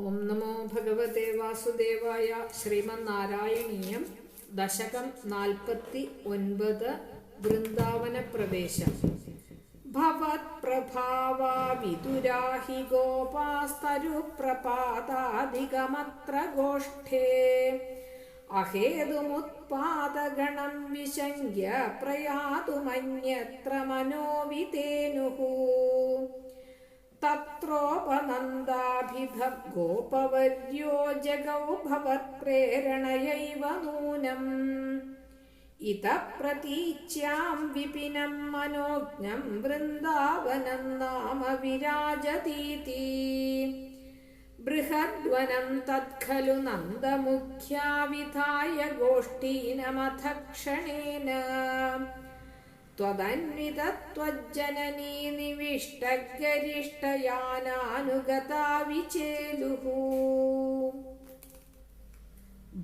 ഓം നമോ ഭഗവതേ വാസുദേവായ ശ്രീമന്നാരായണീയം ദശകം നാൽപ്പത്തി ഒൻപത് വൃന്ദാവന പ്രവേശം. ഭവത്പ്രഭാവാവിതുരാഹി ഗോപാസ്തരുപ്രപാതാധികമത്ര ഗോഷ്ഠേ. അഹേതുമുത്പാദഗണം വിശങ്ക്യ പ്രയാതുമന്യത്ര മനോവിതേനുഃ തത്രോപനന്ദാഭിധ ഗോപവർയോ ജഗൗ ഭവത്പ്രേരണയൈവ നൂനം ഇത പ്രതീച്യാം വിപിനം മനോജ്ഞം വൃന്ദാവനം നാമ വിരാജതീതി ബൃഹദ്വനം തത്ഖലു നന്ദമുഖ്യാവിധായ ഗോഷ്ഠീനമഥ त्वदन्वित त्वज्जननी निविष्टगरिष्टयानानुगता विचेलुः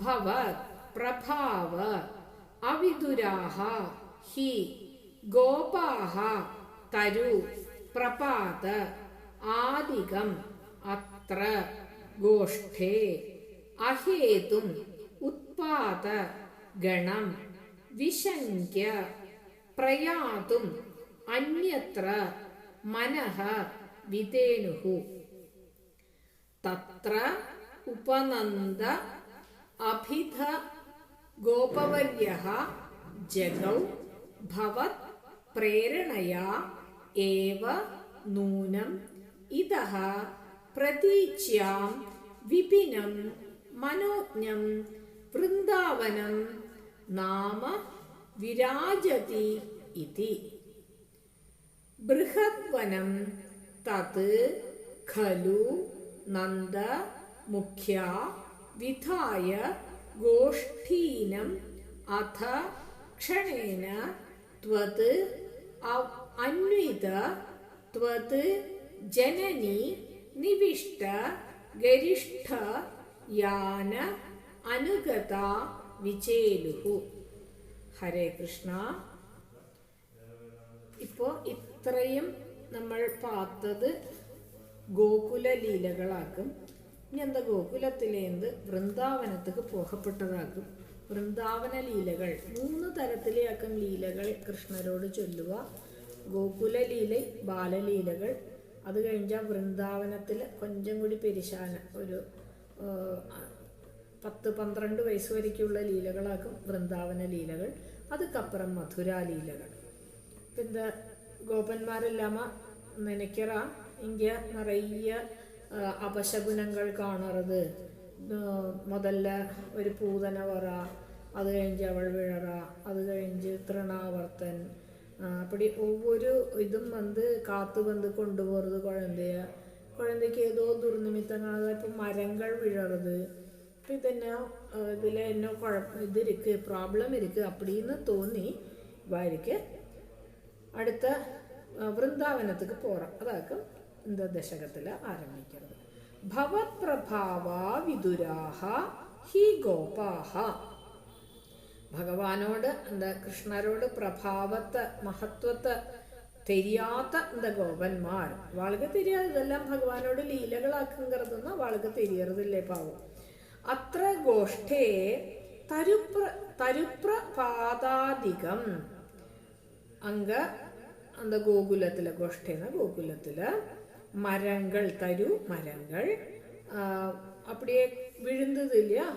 भवत् प्रभाव अविदुराः हि गोपाः तरु प्रपात आदिगम् अत्र गोष्ठे अहेतुम् उत्पात गणं विशङ्क्य പ്രയാതും അന്യത്ര മനഃ വിതേനുഹു തത്ര ഉപനന്ദ അഭിധ ഗോപവര്യഃ ജഗൗ ഭവത് പ്രേരണയാ ഏവ നൂനം ഇതഃ പ്രതീച്യാം വിപിനം മനോജ്ഞം വൃന്ദാവനം നാമ വിരാജതി ഇതി. ബൃഹദ്വനം തത് ഖലു നന്ദ മുഖ്യ വിധായ ഗോഷ്ഠീനം അഥ ക്ഷണേന ത്വത് അന്വിത ത്വത് ജനനി നിവിഷ്ട ഗരിഷ്ഠ യാന അനുഗത വിചേലുഹു. ഹരേ കൃഷ്ണ. ഇപ്പോൾ ഇത്രയും നമ്മൾ പാത്തത് ഗോകുല ലീലകളാക്കും. ഇനി എന്താ ഗോകുലത്തിലേന്ത് വൃന്ദാവനത്തേക്ക് പോകപ്പെട്ടതാക്കും വൃന്ദാവന ലീലകൾ. മൂന്ന് തരത്തിലെയാക്കും ലീലകൾ കൃഷ്ണരോട് ചൊല്ലുക. ഗോകുല ലീല ബാലലീലകൾ. അത് കഴിഞ്ഞാൽ വൃന്ദാവനത്തിൽ കൊഞ്ചം കൂടി പെരിശാന ഒരു പത്ത് പന്ത്രണ്ട് വയസ്സ് വരയ്ക്കുള്ള ലീലകളാക്കും വൃന്ദാവന ലീലകൾ അതുക്കപ്പുറം മധുര ലീലകൾ പിന്നെ ഗോപന്മാരെല്ലാമ നനയ്ക്കറ ഇങ്ക നിറയ അപശകുനങ്ങൾ കാണുന്നത് മുതല്ല ഒരു പൂതന വറ അത് കഴിഞ്ഞ് അവൾ വിഴറ അത് കഴിഞ്ഞ് തൃണാവർത്തൻ அப்படி ஒவ்வொரு இதும் வந்து காத்து வந்து கொண்டு போகிறது குழந்தைய குழந்தைக்கு ஏதோ துர்நிமித்தங்கள் இப்போ மரங்கள் விழறது ഇത് തന്നെ ഇതിൽ എന്നോ കുഴപ്പം ഇത് ഇരിക്ക് പ്രോബ്ലം ഇരിക്ക് അപ്പടിന്ന് തോന്നി ഭാര്യയ്ക്ക് അടുത്ത വൃന്ദാവനത്തേക്ക് പോകാം. അതാക്കും ഇന്ന ദശകത്തിൽ ആരംഭിക്കുന്നത് ഭവപ്രഭാവ വിദുരാഹ ഹി ഗോപാഹ. ഭഗവാനോട് എന്താ കൃഷ്ണരോട് പ്രഭാവത്തെ മഹത്വത്തെ തെരിയാത്ത എന്താ ഗോപന്മാർ? വളരെ തിരിയാതെ ഇതെല്ലാം ഭഗവാനോട് ലീലകളാക്കുന്നത് വളരെ തിരിയരുതല്ലേ പാവം. അത്ര ഗോഷ്ഠേ തരുപ്ര തരുപ്രപാദാധികം அங்க அந்த கோகுலத்தில் கோஷ்டேன கோகுலத்தில் மரங்கள் தரு மரங்கள் அப்படியே விழுந்தது இல்லையா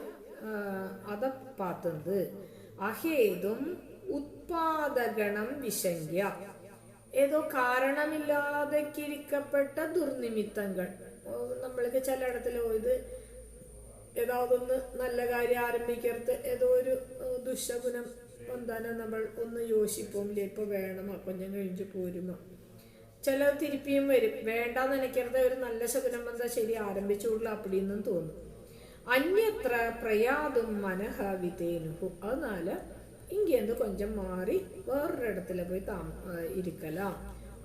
அதை பார்த்தது அஹேதும் ഉത്പാദഗണം വിശങ്ക്യ ഏതോ കാരണമില്ലാതെ കിരിക്കപ്പെട്ട ദുർനിമിത്തങ്ങൾ നമ്മൾക്ക് ചിലയിടത്തിലോ ഇത് ഏതാവതൊന്ന് നല്ല കാര്യം ആരംഭിക്കരുത്. ഏതോ ഒരു ദുശകുനം വന്താനം നമ്മൾ ഒന്ന് യോശിപ്പോമില്ല ഇപ്പൊ വേണം കൊഞ്ഞം കഴിഞ്ഞ് പോരുമോ ചില തിരിപ്പിയും വരും. വേണ്ട നനയ്ക്കരുത്. ഒരു നല്ല ശകുനം വന്നാൽ ശരി ആരംഭിച്ചുകൊള്ള അപ്പിടിന്നും തോന്നും. അന്യത്ര പ്രയാതും മനഹ വിധേനുഹു. അതിനാല് ഇങ്ങനെ കൊഞ്ചം മാറി വേറൊരിടത്തിൽ പോയി താമ ഇരിക്കലാം.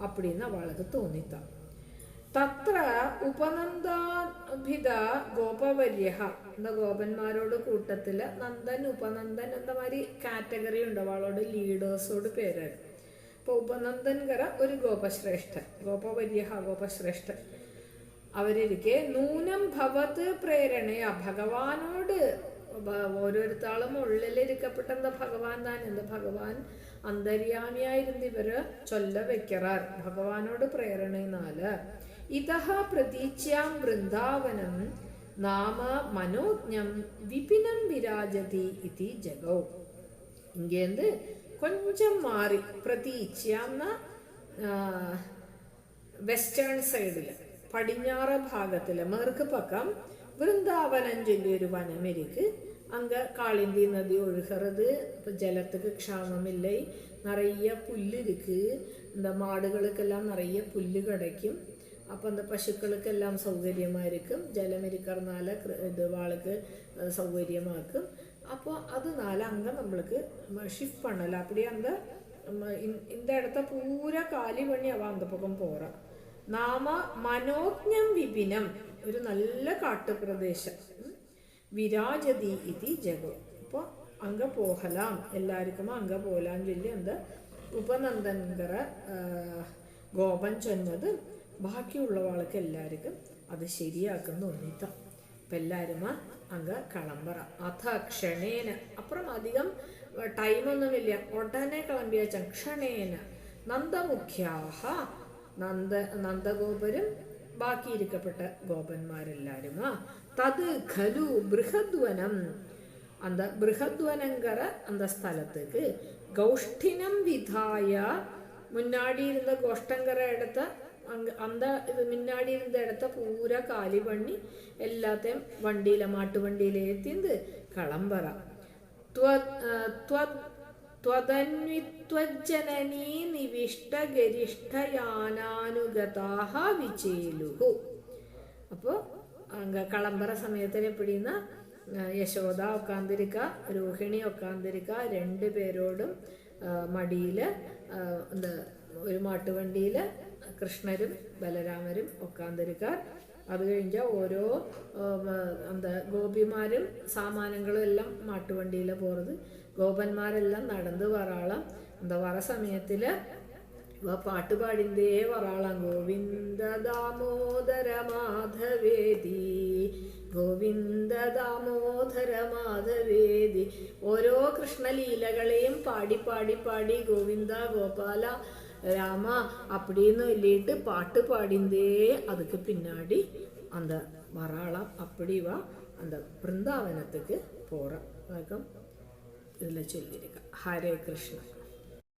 അപ്പടിന്ന് അവൾക്ക് തോന്നിത്താം. തത്ര ഉപനന്ദാഭിത ഗോപവര്യഹ എന്ന ഗോപന്മാരോട് കൂട്ടത്തിൽ നന്ദൻ ഉപനന്ദൻ എന്ന മാതിരി കാറ്റഗറി ഉണ്ട്. അവളോട് ലീഡേഴ്സോട് പേരാണ്. അപ്പൊ ഉപനന്ദൻകര ഒരു ഗോപശ്രേഷ്ഠൻ. ഗോപവര്യഹ ഗോപശ്രേഷ്ഠൻ. അവരിരിക്കെ നൂനം ഭവത് പ്രേരണയ. ഭഗവാനോട് ഓരോരുത്താളും ഉള്ളിലിരിക്കപ്പെട്ട എന്താ ഭഗവാൻ താൻ? എന്ത് ഭഗവാൻ? അന്തര്യാമിയായിരുന്നു ഇവർ ചൊല്ല വെക്കറാർ ഭഗവാനോട് പ്രേരണയിനാല് ഇതഹ പ്രതീച്ഛ്യാം വൃന്ദാവനം നാമ മനോജ്ഞം വിപിനം വിരാജതി ഇതി ജഗൗ. ഇങ്ങനെ കൊഞ്ചം മാറി പ്രതീക്ഷ്യാം വെസ്റ്റേൺ സൈഡിൽ പടിഞ്ഞാറ ഭാഗത്തിൽ മേർക്ക് പക്കം വൃന്ദാവനം ചൊല്ലി വനം വനമരിക്ക്. അങ്ക കാളിന്തി നദി ഒഴുകറത് ജലത്തിക്ക് ക്ഷാമമില്ല നിറയെ പുല്ലിരിക്ക് എന്താ മാടുകൾക്കെല്ലാം നിറയെ പുല്ല് കിടക്കും അപ്പം அந்த പശുക്കൾക്കെല്ലാം സൗകര്യമായിരിക്കും ജലം ഇരിക്കറന്നാല ഇത് വാൾക്ക് സൗകര്യമാക്കും அப்போ அதனால அங்கே நம்மளுக்கு ஷிஃப்ட் பண்ணல அப்படியே அந்த ம, இந்த- இந்த இடத்த பூரா காலி பண்ணி அவ அந்த பக்கம் போறா നാമ മനോജ്ഞം വിപിനം ഒരു നല്ല കാട്ടുപ്രദേശം ഉം. വിരാജതി ഇതി ജഗോ അപ്പോൾ അങ്ക പോഹലാം എല്ലാവർക്കും അങ്ക പോലാൻ ചൊല്ലി എന്താ ഉപനന്ദൻകര ആ, ഗോപൻ ചൊന്നത് ബാക്കിയുള്ള ആൾക്ക് എല്ലാവർക്കും അത് ശരിയാക്കുന്ന ഒന്നിത്തം അപ്പം എല്ലാവരും അങ്ങ് കളമ്പറ. അഥ ക്ഷണേന. അപ്പുറം അധികം ടൈമൊന്നുമില്ല. ഉടനെ കളമ്പിയച്ച ക്ഷണേന. നന്ദമുഖ്യാഹ. നന്ദ നന്ദഗോപരും. ബാക്കി ഇരിക്കപ്പെട്ട ഗോപന്മാരെല്ലാരും തത് ഖലു ബൃഹദ്വനം. അന്ത ബൃഹദ്വനങ്കര അന്ത സ്ഥലത്തേക്ക്. ഗൗഷ്ഠിനം വിധായ. മുന്നാടിയിരുന്ന ഗോഷ്ടങ്കര എടുത്ത മുന്നാടി ഇരുന്ന ഇടത്ത പൂര കാലി പണി എല്ലാത്തെയും വണ്ടിയില മാട്ടുവണ്ടിയിലെ എത്തിയത് കളംപറ. ത്വ- ആ, ത്വ- ത്വതന്വിത്വജ്ജനനീ നിവിഷ്ടഗരിഷ്ഠയാനാനുഗതാഹ വിചേലുഹു. അപ്പോൾ അങ്ങ കളമ്പറ സമയത്തിന് എപ്പിടിയുന്ന യശോദ ഒക്കാന്തിരിക്ക രോഹിണി ഒക്കാന്തിരിക്ക രണ്ട് പേരോടും മടിയിൽ എന്താ ഒരു മാട്ടുവണ്ടിയിൽ കൃഷ്ണരും ബലരാമരും ഒക്കാന്തരിക്കാർ അത് കഴിഞ്ഞാൽ ഓരോ എന്താ ഗോപിമാരും സാമാനങ്ങളും എല്ലാം മാട്ടുവണ്ടിയിൽ പോകുന്നത് ഗോപന്മാരെല്ലാം നടന്ന് വറാളം എന്താ വറ സമയത്തിൽ ഇവ വറാളം ഗോവിന്ദ ദാമോദര മാധവേദി ഗോവിന്ദ ദാമോദര മാധവേദി. ഓരോ കൃഷ്ണലീലകളെയും പാടി പാടി പാടി ഗോവിന്ദ ഗോപാല രാമ அப்படின்னு சொல்லிட்டு பாட்டு பாடிந்தே அதுக்கு பின்னாடி அந்த வராளாம் அப்படி வா அந்த பிருந்தாவனத்துக்கு போகிறான் வணக்கம் இதில் சொல்லியிருக்கேன் ஹரே கிருஷ்ணா